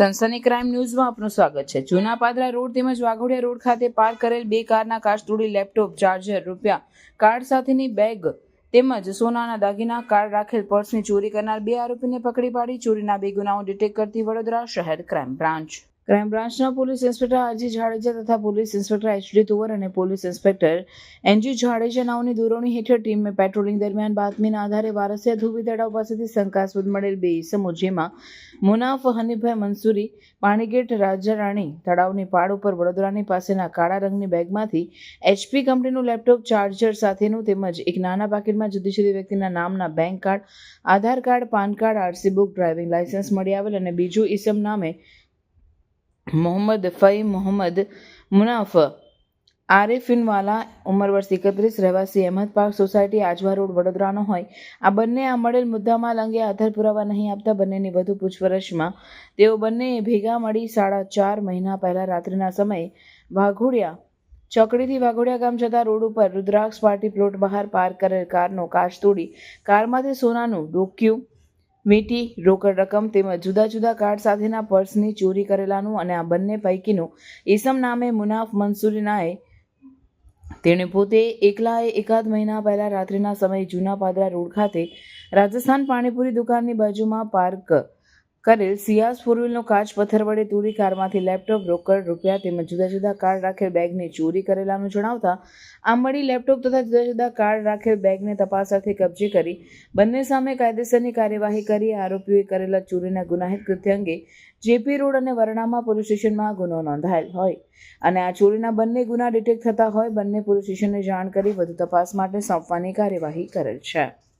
સનસની crime ન્યૂઝમાં આપનું સ્વાગત છે. જૂના પાદરા રોડ તેમજ વાઘોડિયા રોડ ખાતે પાર્ક કરેલ બે કારના કાચ તોડી લેપટોપ, ચાર્જર, રૂપિયા, કાર્ડ સાથેની બેગ તેમજ સોનાના દાગીના, કાર્ડ રાખેલ પર્સની ચોરી કરનાર બે આરોપીને પકડી પાડી. ચોરીના બે ગુનાઓ ડિટેક્ટ કરતી વડોદરા શહેર ક્રાઇમ બ્રાન્ચ. ક્રાઇમ બ્રાન્ચના પોલીસ ઇન્સ્પેક્ટર આરજી જાડેજા તથા પોલીસ ઇન્સ્પેક્ટર એચડી તુવર અને પોલીસ ઇન્સ્પેક્ટર એનજી જાડેજા નાઓની દોરવણી હેઠળ ટીમે પેટ્રોલિંગ દરમિયાન બાતમીના આધારે વારસિયા ધોબી તળાવ પાસેથી શંકાસ્પદ મળેલ બે ઇસમો, જેમાં મુનાફ, હનીફભાઈ મંસૂરી, પાણીગેટ રાજારાણી તળાવની પાડ ઉપર વડોદરાની પાસેના કાળા રંગની બેગમાંથી એચપી કંપનીનું લેપટોપ, ચાર્જર સાથેનું તેમજ એક નાના પાકીટમાં જુદી જુદી વ્યક્તિના નામના bank card, Aadhaar card, PAN card, RC book, driving licence મળી આવેલ અને બીજું ઈસમ નામે મોહમ્મદ ફઈ મોહમ્મદ મુનાફ આરિફિનવાલા ઉંમર વર્ષ એકત્રીસ રહેવાસી Ahmed park society Ajwa road વડોદરાનો હોય। આ બંને આ મળેલ મુદ્દામાલ અંગે આધાર પુરાવા નહીં આપતા બંનેની વધુ પૂછપરછમાં તેઓ બંને ભેગા મળી સાડા ચાર મહિના પહેલા રાત્રિના સમયે વાઘોડિયા ચોકડીથી વાઘોડિયા ગામ જતા રોડ ઉપર રુદ્રાક્ષ પાર્ટી પ્લોટ બહાર પાર્ક કરેલ કારનો કાચ તોડી કારમાંથી સોનાનું ડોક્યું વીંટી રોકડ રકમ તેમજ જુદા જુદા કાર્ડ સાથેના પર્સની ચોરી કરેલાનું અને આ બંને પૈકીનું ઈસમ નામે મુનાફ મંસૂરીનાએ તેણે પોતે એકલાએ એકાદ મહિના પહેલાં રાત્રિના સમયે જૂના પાદરા રોડ ખાતે રાજસ્થાન પાણીપુરી દુકાનની બાજુમાં પાર્ક કરેલ સિયાસ ફોરવ્હીલનો કાચ પથ્થર વડે તોડી કારમાંથી લેપટોપ, રોકડ, રૂપિયા તેમજ જુદા જુદા કાર્ડ રાખેલ બેગની ચોરી કરેલાનું જણાવતા આ મળી લેપટોપ તથા જુદા જુદા કાર્ડ રાખેલ બેગને તપાસ અર્થે કબજે કરી બંને સામે કાયદેસરની કાર્યવાહી કરી. આરોપીઓએ કરેલા ચોરીના ગુનાહિત કૃત્ય અંગે જેપી રોડ અને વરણામાં પોલીસ સ્ટેશનમાં ગુનો નોંધાયેલ હોય અને આ ચોરીના બંને ગુના ડિટેક્ટ થતા હોય. બંને પોલીસ સ્ટેશનને જાણ કરી વધુ તપાસ માટે સોંપવાની કાર્યવાહી કરેલ છે.